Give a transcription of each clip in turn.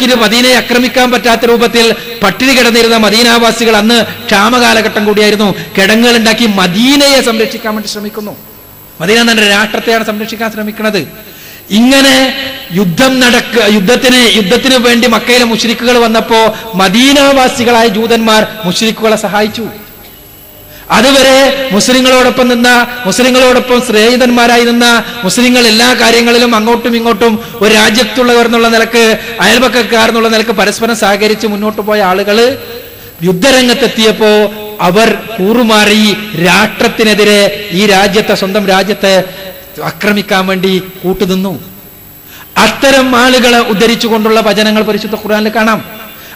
ഉണ്ടാക്കിയിട്ട് മദീനയെ ആക്രമിക്കാൻ പറ്റാത്ത രൂപത്തിൽ പട്ടിണി കിടന്നിരുന്ന മദീനാവാസികൾ അന്ന് ക്ഷാമകാലഘട്ടം കൂടിയായിരുന്നു. കിടങ്ങുകൾ ഉണ്ടാക്കി മദീനയെ സംരക്ഷിക്കാൻ വേണ്ടി ശ്രമിക്കുന്നു. മദീന തന്നെ രാഷ്ട്രത്തെയാണ് സംരക്ഷിക്കാൻ ശ്രമിക്കുന്നത്. ഇങ്ങനെ യുദ്ധം നടക്ക യുദ്ധത്തിന് യുദ്ധത്തിന് വേണ്ടി മക്കയിലെ മുഷ്രിക്കുകൾ വന്നപ്പോ മദീനാവാസികളായ ജൂതന്മാർ മുഷ്രിക്കുകളെ സഹായിച്ചു. അതുവരെ മുസ്ലിങ്ങളോടൊപ്പം നിന്ന മുസ്ലിങ്ങളോടൊപ്പം സ്നേഹിതന്മാരായി നിന്ന മുസ്ലിങ്ങൾ എല്ലാ കാര്യങ്ങളിലും അങ്ങോട്ടും ഇങ്ങോട്ടും ഒരു രാജ്യത്തുള്ളവർ എന്നുള്ള നിലയ്ക്ക് അയൽപക്കക്കാർ എന്നുള്ള നിലയ്ക്ക് പരസ്പരം സഹകരിച്ച് മുന്നോട്ട് പോയ ആളുകൾ യുദ്ധരംഗത്തെത്തിയപ്പോ അവർ കൂറുമാറി രാഷ്ട്രത്തിനെതിരെ ഈ രാജ്യത്തെ സ്വന്തം രാജ്യത്തെ ആക്രമിക്കാൻ വേണ്ടി കൂട്ടുനിന്നു. അത്തരം ആളുകളെ ഉദ്ധരിച്ചുകൊണ്ടുള്ള വചനങ്ങൾ പരിശുദ്ധ ഖുർആനിൽ കാണാം.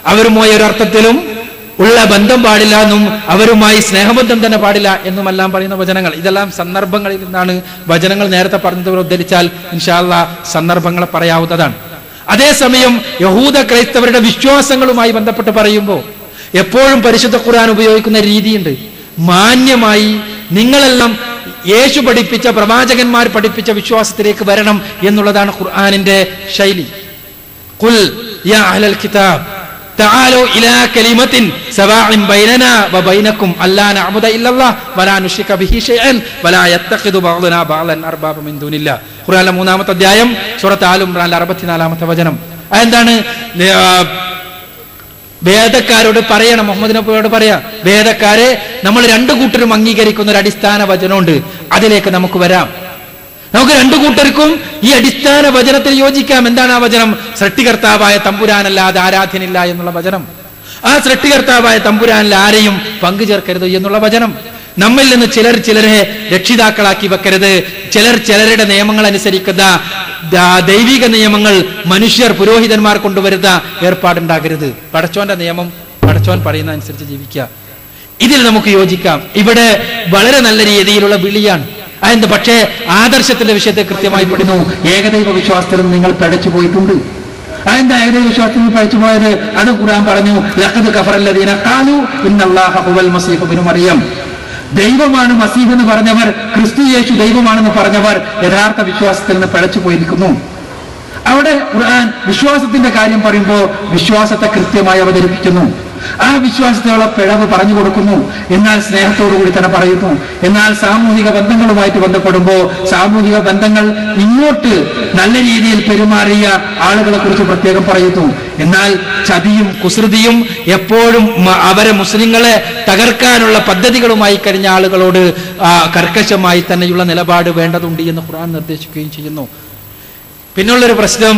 അവരുമായ ഒരർത്ഥത്തിലും ഉള്ള ബന്ധം പാടില്ല എന്നും അവരുമായി സ്നേഹബന്ധം തന്നെ പാടില്ല എന്നുമെല്ലാം പറയുന്ന വചനങ്ങൾ ഇതെല്ലാം സന്ദർഭങ്ങളിൽ നിന്നാണ് വചനങ്ങൾ നേരത്തെ പറഞ്ഞതുപോലെ ഉദ്ധരിച്ചാൽ ഇൻഷാല്ല സന്ദർഭങ്ങളെ പറയാവുന്നതാണ് അതേസമയം യഹൂദ ക്രൈസ്തവരുടെ വിശ്വാസങ്ങളുമായി ബന്ധപ്പെട്ട് പറയുമ്പോൾ എപ്പോഴും പരിശുദ്ധ ഖുർആൻ ഉപയോഗിക്കുന്ന രീതിയുണ്ട് മാന്യമായി നിങ്ങളെല്ലാം യേശു പഠിപ്പിച്ച പ്രവാചകന്മാർ പഠിപ്പിച്ച വിശ്വാസത്തിലേക്ക് വരണം എന്നുള്ളതാണ് ഖുർആനിന്റെ ശൈലി കുൽ യാ അഹ്ലൽ കിതാബ് تعالوا إلى كلمة سواء بيننا وبينكم ألا نعبد إلا الله ولا نشرك به شيئا ولا يتخذ بعضنا بعضا أربابا من دون الله ഖുർആനിലെ മൂന്നാമത്തെ അധ്യായം സൂറത്ത് ആൽ ഇംറാനിലെ അറുപത്തിനാലാമത്തെ വചനം അതെന്താണ് ആ, വേദക്കാരോട് പറയണം മുഹമ്മദ് നബിയോട് പറയാ വേദക്കാരെ നമ്മൾ രണ്ടു കൂട്ടരും അംഗീകരിക്കുന്ന ഒരു അടിസ്ഥാന വചനമുണ്ട് അതിലേക്ക് നമുക്ക് വരാം നമുക്ക് രണ്ടു കൂട്ടർക്കും ഈ അടിസ്ഥാന വചനത്തിൽ യോജിക്കാം എന്താണ് ആ വചനം സൃഷ്ടികർത്താവായ തമ്പുരാനല്ലാതെ ആരാധ്യനില്ല എന്നുള്ള വചനം ആ സൃഷ്ടികർത്താവായ തമ്പുരാനിൽ ആരെയും പങ്കുചേർക്കരുത് എന്നുള്ള വചനം. നമ്മിൽ നിന്ന് ചിലർ ചിലരെ രക്ഷിതാക്കളാക്കി വെക്കരുത്. ചിലർ ചിലരുടെ നിയമങ്ങൾ അനുസരിക്കുന്ന ദൈവിക നിയമങ്ങൾ മനുഷ്യർ പുരോഹിതന്മാർ കൊണ്ടുവരുന്ന ഏർപ്പാടുണ്ടാകരുത്. പടച്ചോന്റെ നിയമം പടച്ചോൻ പറയുന്ന അനുസരിച്ച് ജീവിക്കുക. ഇതിൽ നമുക്ക് യോജിക്കാം. ഇവിടെ വളരെ നല്ല രീതിയിലുള്ള വിളിയാണ്. അതെന്ത് പക്ഷേ ആദർശത്തിന്റെ വിഷയത്തെ കൃത്യമായി പഠിക്കുന്നു. ഏകദൈവ വിശ്വാസത്തിൽ നിങ്ങൾ പഴച്ചു പോയിട്ടുണ്ട്. അതെന്താ ഏത് വിശ്വാസത്തിൽ പഴച്ചു പോയത്? അത് ഖുർആൻ പറഞ്ഞു ലഖദ് കഫറല്ലദീന ഖാലു ഇന്നല്ലാഹ ഹുവൽ മസീഹ് ഇബ്നു മറിയം. ദൈവമാണ് മസീഹ് എന്ന് പറഞ്ഞവർ ക്രിസ്തു യേശു ദൈവമാണെന്ന് പറഞ്ഞവർ യഥാർത്ഥ വിശ്വാസത്തിൽ നിന്ന് പഴച്ചു പോയിരിക്കുന്നു. അവിടെ ഖുർആൻ വിശ്വാസത്തിന്റെ കാര്യം പറയുമ്പോൾ വിശ്വാസത്തെ കൃത്യമായി അവതരിപ്പിക്കുന്നു. ആ വിശ്വാസത്തിലുള്ള പിഴവ് പറഞ്ഞു കൊടുക്കുന്നു. എന്നാൽ സ്നേഹത്തോടു കൂടി തന്നെ പറയുന്നു. എന്നാൽ സാമൂഹിക ബന്ധങ്ങളുമായിട്ട് ബന്ധപ്പെടുമ്പോൾ സാമൂഹിക ബന്ധങ്ങൾ ഇങ്ങോട്ട് നല്ല രീതിയിൽ പെരുമാറിയ ആളുകളെ കുറിച്ച് പ്രത്യേകം പറയുന്നു. എന്നാൽ ചതിയും കുസൃതിയും എപ്പോഴും അവരെ മുസ്ലിങ്ങളെ തകർക്കാനുള്ള പദ്ധതികളുമായി കഴിഞ്ഞ ആളുകളോട് കർക്കശമായി തന്നെയുള്ള നിലപാട് വേണ്ടതുണ്ട് എന്ന് ഖുർആൻ നിർദ്ദേശിക്കുകയും ചെയ്യുന്നു. പിന്നുള്ളൊരു പ്രശ്നം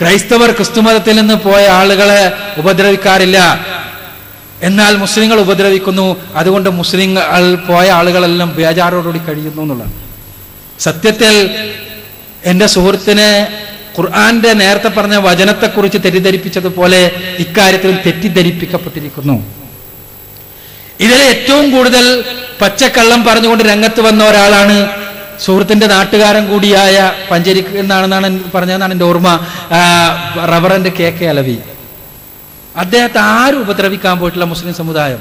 ക്രൈസ്തവർ ക്രിസ്തുമതത്തിൽ നിന്ന് പോയ ആളുകളെ ഉപദ്രവിക്കാറില്ല. എന്നാൽ മുസ്ലിങ്ങൾ ഉപദ്രവിക്കുന്നു. അതുകൊണ്ട് മുസ്ലിങ്ങൾ പോയ ആളുകളെല്ലാം ബേജാറോടുകൂടി കഴിയുന്നു എന്നുള്ളതാണ്. സത്യത്തിൽ എന്റെ സുഹൃത്തിനെ ഖുർആന്റെ നേരത്തെ പറഞ്ഞ വചനത്തെക്കുറിച്ച് തെറ്റിദ്ധരിപ്പിച്ചതുപോലെ ഇക്കാര്യത്തിൽ തെറ്റിദ്ധരിപ്പിക്കപ്പെട്ടിരിക്കുന്നു. ഇതിൽ ഏറ്റവും കൂടുതൽ പച്ചക്കള്ളം പറഞ്ഞുകൊണ്ട് രംഗത്ത് വന്ന ഒരാളാണ് സുഹൃത്തിന്റെ നാട്ടുകാരൻ കൂടിയായ പഞ്ചരിക്ക് എന്നാണെന്നാണ് എൻ- പറഞ്ഞതെന്നാണ് എന്റെ ഓർമ്മ ആ, കെ കെ അലവി. അദ്ദേഹത്തെ ആരും ഉപദ്രവിക്കാൻ പോയിട്ടില്ല മുസ്ലിം സമുദായം.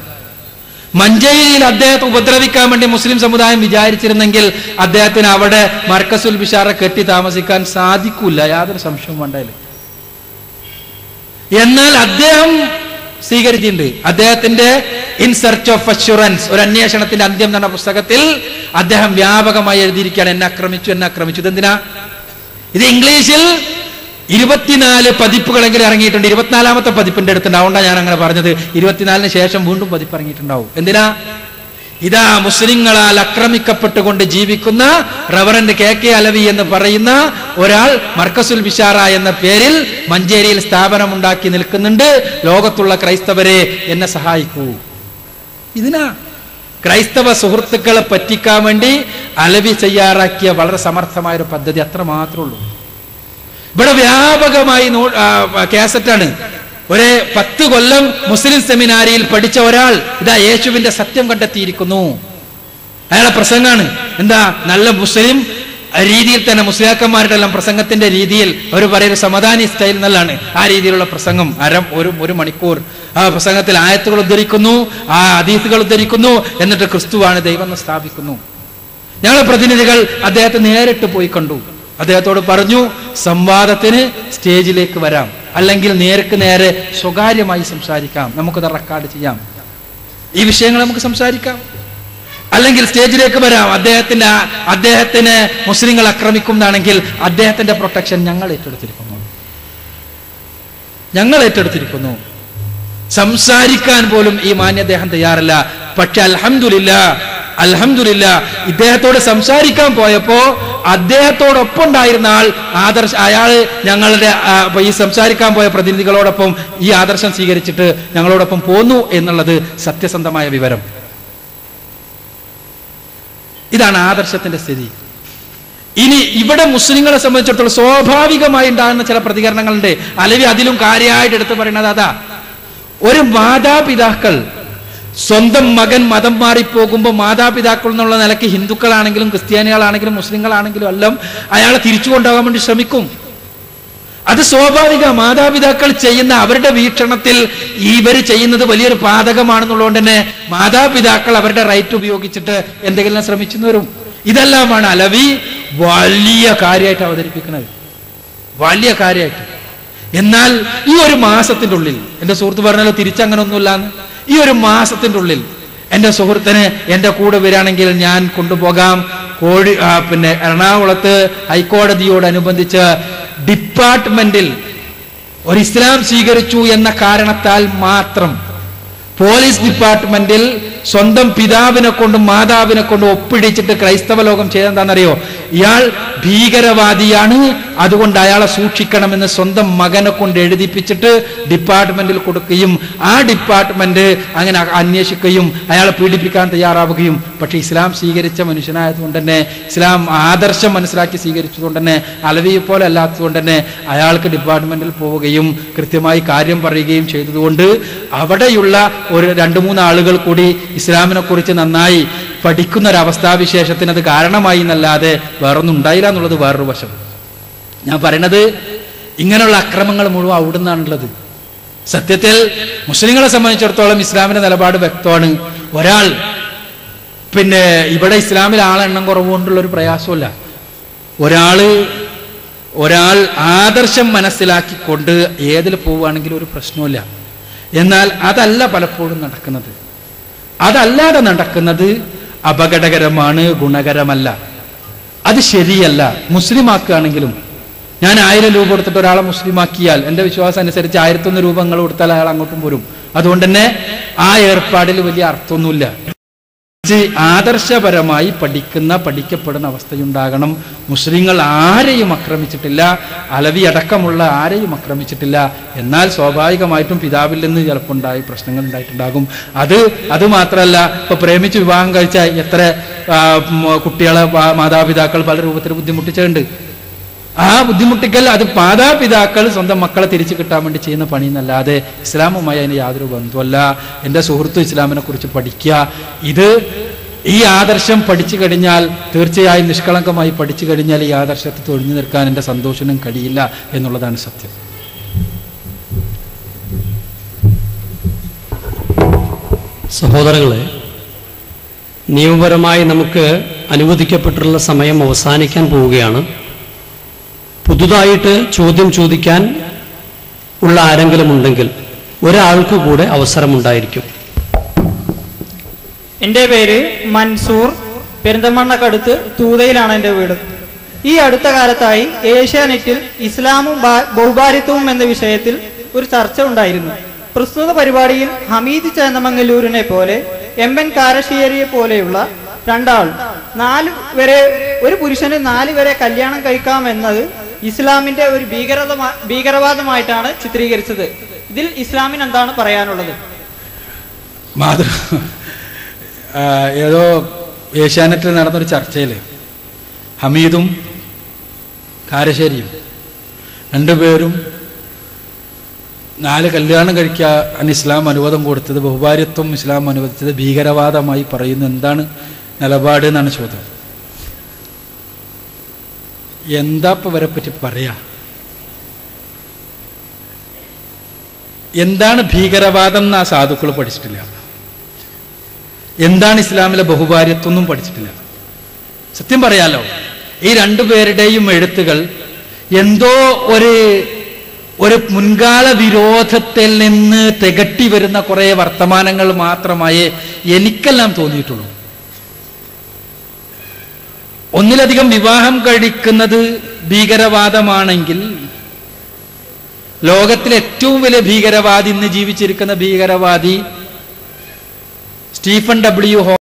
മഞ്ചേരിയിൽ അദ്ദേഹത്തെ ഉപദ്രവിക്കാൻ വേണ്ടി മുസ്ലിം സമുദായം വിചാരിച്ചിരുന്നെങ്കിൽ അദ്ദേഹത്തിന് അവിടെ മർക്കസുൽ ബിഷാറെ കെട്ടി താമസിക്കാൻ സാധിക്കൂല യാതൊരു സംശയവും വേണ്ടതിൽ എന്നാൽ അദ്ദേഹം സ്വീകരിച്ചിട്ടുണ്ട്. അദ്ദേഹത്തിന്റെ ഇൻ സെർച്ച് ഓഫ് അഷുറൻസ് ഒരു അന്വേഷണത്തിന്റെ അന്ത്യം എന്ന പുസ്തകത്തിൽ അദ്ദേഹം വ്യാപകമായി എഴുതിയിരിക്കുകയാണ്. എന്നെ ആക്രമിച്ചു എന്നെ ആക്രമിച്ചു. ഇതെന്തിനാ? ഇത് ഇംഗ്ലീഷിൽ ഇരുപത്തിനാല് പതിപ്പുകളെങ്കിലും ഇറങ്ങിയിട്ടുണ്ട്. ഇരുപത്തിനാലാമത്തെ പതിപ്പിന്റെ അടുത്തുണ്ട് അതുകൊണ്ടാണ് ഞാൻ അങ്ങനെ പറഞ്ഞത്. ഇരുപത്തിനാലിന് ശേഷം വീണ്ടും പതിപ്പ് ഇറങ്ങിയിട്ടുണ്ടാവും. എന്തിനാ? ഇതാ മുസ്ലിങ്ങളാൽ ആക്രമിക്കപ്പെട്ടുകൊണ്ട് ജീവിക്കുന്ന റവറന്റ് കെ കെ അലവി എന്ന് പറയുന്ന ഒരാൾ മർക്കസുൽ ബിഷാറ എന്ന പേരിൽ മഞ്ചേരിയിൽ സ്ഥാപനമുണ്ടാക്കി നിൽക്കുന്നുണ്ട്. ലോകത്തുള്ള ക്രൈസ്തവരെ എന്നെ സഹായിക്കൂ. ഇതിനാ? ക്രൈസ്തവ സുഹൃത്തുക്കളെ പറ്റിക്കാൻ വേണ്ടി അലവി തയ്യാറാക്കിയ വളരെ സമർത്ഥമായ ഒരു പദ്ധതി അത്ര മാത്രമേ ഉള്ളൂ. ഇവിടെ വ്യാപകമായി കാസറ്റാണ് ഒരു പത്ത് കൊല്ലം മുസ്ലിം സെമിനാരിയിൽ പഠിച്ച ഒരാൾ ഇതാ യേശുവിന്റെ സത്യം കണ്ടെത്തിയിരിക്കുന്നു. അയാളെ പ്രസംഗമാണ് എന്താ? നല്ല മുസ്ലിം രീതിയിൽ തന്നെ മുസ്ലിയാക്കന്മാരുടെ എല്ലാം പ്രസംഗത്തിന്റെ രീതിയിൽ അവർ പറയുന്ന സമാധാനി സ്റ്റൈൽ എന്നുള്ളതാണ് ആ രീതിയിലുള്ള പ്രസംഗം അര ഒരു ഒരു മണിക്കൂർ. ആ പ്രസംഗത്തിൽ ആയത്തുകൾ ഉദ്ധരിക്കുന്നു ആ അതീതുകൾ ഉദ്ധരിക്കുന്നു എന്നിട്ട് ക്രിസ്തുവാണ് ദൈവം സ്ഥാപിക്കുന്നു. ഞങ്ങളെ പ്രതിനിധികൾ അദ്ദേഹത്തെ നേരിട്ട് പോയി കണ്ടു. അദ്ദേഹത്തോട് പറഞ്ഞു സംവാദത്തിന് സ്റ്റേജിലേക്ക് വരാം. അല്ലെങ്കിൽ നേർക്ക് നേരെ സ്വകാര്യമായി സംസാരിക്കാം. നമുക്കത് റെക്കോർഡ് ചെയ്യാം. ഈ വിഷയങ്ങൾ നമുക്ക് സംസാരിക്കാം. അല്ലെങ്കിൽ സ്റ്റേജിലേക്ക് വരാം. അദ്ദേഹത്തിന്റെ അദ്ദേഹത്തിന് മുസ്ലിങ്ങൾ ആക്രമിക്കുന്നതാണെങ്കിൽ അദ്ദേഹത്തിന്റെ പ്രൊട്ടക്ഷൻ ഞങ്ങൾ ഏറ്റെടുത്തിരിക്കുന്നു. ഞങ്ങൾ ഏറ്റെടുത്തിരിക്കുന്നു. സംസാരിക്കാൻ പോലും ഈ മാന്യ അദ്ദേഹം തയ്യാറല്ല. പക്ഷെ അൽഹംദുലില്ല അൽഹംദുലില്ല ഇദ്ദേഹത്തോട് സംസാരിക്കാൻ പോയപ്പോ അദ്ദേഹത്തോടൊപ്പം ഉണ്ടായിരുന്ന ആൾ ആദർശ അയാൾ ഞങ്ങളുടെ ഈ സംസാരിക്കാൻ പോയ പ്രതിനിധികളോടൊപ്പം ഈ ആദർശം സ്വീകരിച്ചിട്ട് ഞങ്ങളോടൊപ്പം പോന്നു എന്നുള്ളത് സത്യസന്ധമായ വിവരം. ഇതാണ് ആദർശത്തിന്റെ സ്ഥിതി. ഇനി ഇവിടെ മുസ്ലിങ്ങളെ സംബന്ധിച്ചിടത്തോളം സ്വാഭാവികമായി ഉണ്ടാകുന്ന ചില പ്രതികരണങ്ങളുണ്ട്. അല്ലെങ്കിൽ അതിലും കാര്യമായിട്ട് എടുത്തു പറയുന്നത് അതാ. ഒരു മാതാപിതാക്കൾ സ്വന്തം മകൻ മതം മാറിപ്പോകുമ്പോൾ മാതാപിതാക്കൾ എന്നുള്ള നിലയ്ക്ക് ഹിന്ദുക്കളാണെങ്കിലും ക്രിസ്ത്യാനികളാണെങ്കിലും മുസ്ലിങ്ങളാണെങ്കിലും എല്ലാം അയാളെ തിരിച്ചു കൊണ്ടുപോകാൻ വേണ്ടി ശ്രമിക്കും. അത് സ്വാഭാവിക. മാതാപിതാക്കൾ ചെയ്യുന്ന അവരുടെ വീക്ഷണത്തിൽ ഇവർ ചെയ്യുന്നത് വലിയൊരു പാതകമാണെന്നുള്ളതുകൊണ്ട് തന്നെ മാതാപിതാക്കൾ അവരുടെ റൈറ്റ് ഉപയോഗിച്ചിട്ട് എന്തെങ്കിലും ശ്രമിച്ചു വരും. ഇതെല്ലാമാണ് അലവി വലിയ കാര്യമായിട്ട് അവതരിപ്പിക്കുന്നത്. വലിയ കാര്യമായിട്ട്. എന്നാൽ ഈ ഒരു മാസത്തിന്റെ ഉള്ളിൽ എന്റെ സുഹൃത്ത് പറഞ്ഞാലോ തിരിച്ചങ്ങനെ ഒന്നുമില്ലാന്ന് ഈ ഒരു മാസത്തിന്റെ ഉള്ളിൽ എന്റെ സുഹൃത്തിന് എന്റെ കൂടെ വരികയാണെങ്കിൽ ഞാൻ കൊണ്ടുപോകാം. കോഴി പിന്നെ എറണാകുളത്ത് ഹൈക്കോടതിയോടനുബന്ധിച്ച് ഡിപ്പാർട്ട്മെന്റിൽ ഒരു ഇസ്ലാം സ്വീകരിച്ചു എന്ന കാരണത്താൽ മാത്രം പോലീസ് ഡിപ്പാർട്ട്മെന്റിൽ സ്വന്തം പിതാവിനെ കൊണ്ടും മാതാവിനെ കൊണ്ടും ഒപ്പിടിച്ചിട്ട് ക്രൈസ്തവ ലോകം ചെയ്തെന്താണെന്നറിയോ? ഇയാൾ ഭീകരവാദിയാണ്. അതുകൊണ്ട് അയാളെ സൂക്ഷിക്കണമെന്ന് സ്വന്തം മകനെ കൊണ്ട് എഴുതിപ്പിച്ചിട്ട് ഡിപ്പാർട്ട്മെന്റിൽ കൊടുക്കുകയും ആ ഡിപ്പാർട്ട്മെന്റ് അങ്ങനെ അന്വേഷിക്കുകയും അയാളെ പീഡിപ്പിക്കാൻ തയ്യാറാവുകയും. പക്ഷേ ഇസ്ലാം സ്വീകരിച്ച മനുഷ്യനായതുകൊണ്ട് തന്നെ ഇസ്ലാം ആദർശം മനസ്സിലാക്കി സ്വീകരിച്ചതുകൊണ്ട് തന്നെ അലവിയെ പോലെ അല്ലാത്തതുകൊണ്ട് തന്നെ അയാൾക്ക് ഡിപ്പാർട്ട്മെന്റിൽ പോവുകയും കൃത്യമായി കാര്യം പറയുകയും ചെയ്തതുകൊണ്ട് അവിടെയുള്ള ഒരു രണ്ട് മൂന്ന് ആളുകൾ കൂടി ഇസ്ലാമിനെ കുറിച്ച് നന്നായി പഠിക്കുന്ന ഒരു അവസ്ഥാവിശേഷത്തിന് അത് കാരണമായി എന്നല്ലാതെ വേറൊന്നും ഉണ്ടായില്ല എന്നുള്ളത് വേറൊരു വശം. ഞാൻ പറയണത് ഇങ്ങനെയുള്ള അക്രമങ്ങൾ മുഴുവൻ അവിടെ നിന്നാണുള്ളത് സത്യത്തിൽ മുസ്ലിങ്ങളെ സംബന്ധിച്ചിടത്തോളം ഇസ്ലാമിന്റെ നിലപാട് വ്യക്തമാണ്. ഒരാൾ പിന്നെ ഇവിടെ ഇസ്ലാമിൽ ആളെണ്ണം കുറവുകൊണ്ടുള്ള ഒരു പ്രയാസമല്ല ഒരാൾ ഒരാൾ ആദർശം മനസ്സിലാക്കിക്കൊണ്ട് ഏതിൽ പോവുകയാണെങ്കിലും ഒരു പ്രശ്നമില്ല എന്നാൽ അതല്ല പലപ്പോഴും നടക്കുന്നത്. അതല്ലാതെ നടക്കുന്നത് അപകടകരമാണ് ഗുണകരമല്ല. അത് ശരിയല്ല. മുസ്ലിം ആക്കുകയാണെങ്കിലും ഞാൻ ആയിരം രൂപ കൊടുത്തിട്ട് ഒരാളെ മുസ്ലിമാക്കിയാൽ എന്റെ വിശ്വാസം അനുസരിച്ച് ആയിരത്തൊന്ന് രൂപ നിങ്ങൾ കൊടുത്താൽ അയാൾ അങ്ങോട്ടും വരും. അതുകൊണ്ട് തന്നെ ആ ഏർപ്പാടിൽ വലിയ അർത്ഥമൊന്നുമില്ല. ആദർശപരമായി പഠിക്കുന്ന പഠിക്കപ്പെടുന്ന അവസ്ഥയുണ്ടാകണം. മുസ്ലിങ്ങൾ ആരെയും ആക്രമിച്ചിട്ടില്ല. അലവി അടക്കമുള്ള ആരെയും ആക്രമിച്ചിട്ടില്ല. എന്നാൽ സ്വാഭാവികമായിട്ടും പിതാവിൽ നിന്ന് ചിലപ്പോൾ ഉണ്ടായി പ്രശ്നങ്ങൾ ഉണ്ടായിട്ടുണ്ടാകും. അത് അത് മാത്രമല്ല ഇപ്പൊ പ്രേമിച്ച് വിവാഹം കഴിച്ച എത്ര കുട്ടികളെ മാതാപിതാക്കൾ പല രൂപത്തിൽ ബുദ്ധിമുട്ടിച്ചിട്ടുണ്ട്. ആ ബുദ്ധിമുട്ടിക്കൽ അത് മാതാപിതാക്കൾ സ്വന്തം മക്കളെ തിരിച്ചു കിട്ടാൻ വേണ്ടി ചെയ്യുന്ന പണി എന്നല്ലാതെ ഇസ്ലാമുമായി അതിന് യാതൊരു ബന്ധമല്ല എന്റെ സുഹൃത്തു ഇസ്ലാമിനെ കുറിച്ച് പഠിക്കുക. ഇത് ഈ ആദർശം പഠിച്ചു കഴിഞ്ഞാൽ തീർച്ചയായും നിഷ്കളങ്കമായി പഠിച്ചു കഴിഞ്ഞാൽ ഈ ആദർശത്തെ തൊഴിഞ്ഞു നിൽക്കാൻ എന്റെ സന്തോഷനും കഴിയില്ല എന്നുള്ളതാണ് സത്യം. സഹോദരങ്ങളെ നിയമപരമായി നമുക്ക് അനുവദിക്കപ്പെട്ടിട്ടുള്ള സമയം അവസാനിക്കാൻ പോവുകയാണ്. പുതുതായിട്ട് ചോദ്യം ചോദിക്കാൻ ഉള്ള ആരെങ്കിലും ഉണ്ടെങ്കിൽ ഒരാൾക്ക് കൂടെ അവസരമുണ്ടായിരിക്കും. എന്റെ പേര് മൻസൂർ. പെരിന്തമണ്ണക്കടുത്ത് തൂതയിലാണ് എന്റെ വീട്. ഈ അടുത്ത കാലത്തായി ഏഷ്യാനെറ്റിൽ ഇസ്ലാമും ബഹുഭാരിത്വവും എന്ന വിഷയത്തിൽ ഒരു ചർച്ച ഉണ്ടായിരുന്നു. പ്രസ്തുത പരിപാടിയിൽ ഹമീദ് ചേന്നമംഗല്ലൂരിനെ പോലെ എം എൻ കാരശ്ശേരിയെ പോലെയുള്ള രണ്ടാൾ നാല് വരെ ഒരു പുരുഷന് നാല് വരെ കല്യാണം കഴിക്കാം കഴിക്കാമെന്നത് ഇസ്ലാമിന്റെ ഒരു ഭീകരത ഭീകരവാദമായിട്ടാണ് ചിത്രീകരിച്ചത്. ഇതിൽ ഇസ്ലാമിന് എന്താണ് പറയാനുള്ളത്? മാതൃ ഏതോ ഏഷ്യാനെറ്റിൽ നടന്നൊരു ചർച്ചയിൽ ഹമീദും കാരശ്ശേരിയും രണ്ടുപേരും നാല് കല്യാണം കഴിക്കാൻ ഇസ്ലാം അനുവാദം കൊടുത്തത് ബഹുഭാര്യത്വം ഇസ്ലാം അനുവദിച്ചത് ഭീകരവാദമായി പറയുന്നു. എന്താണ് നിലപാട് എന്നാണ് ചോദ്യം. എന്താ ഇപ്പൊ പറ്റി പറയാ? എന്താണ് ഭീകരവാദം എന്ന് ആ സാധുക്കൾ പഠിച്ചിട്ടില്ല. എന്താണ് ഇസ്ലാമിലെ ബഹുഭാര്യത്വം ഒന്നും പഠിച്ചിട്ടില്ല. സത്യം പറയാലോ ഈ രണ്ടുപേരുടെയും എഴുത്തുകൾ എന്തോ ഒരു ഒരു മുൻകാല വിരോധത്തിൽ നിന്ന് തികട്ടി വരുന്ന കുറെ വർത്തമാനങ്ങൾ മാത്രമായേ എനിക്കെല്ലാം തോന്നിയിട്ടുള്ളൂ. ഒന്നിലധികം വിവാഹം കഴിക്കുന്നത് ഭീകരവാദമാണെങ്കിൽ ലോകത്തിലെ ഏറ്റവും വലിയ ഭീകരവാദി ഇന്ന് ജീവിച്ചിരിക്കുന്ന ഭീകരവാദി സ്റ്റീഫൻ ഡബ്ല്യു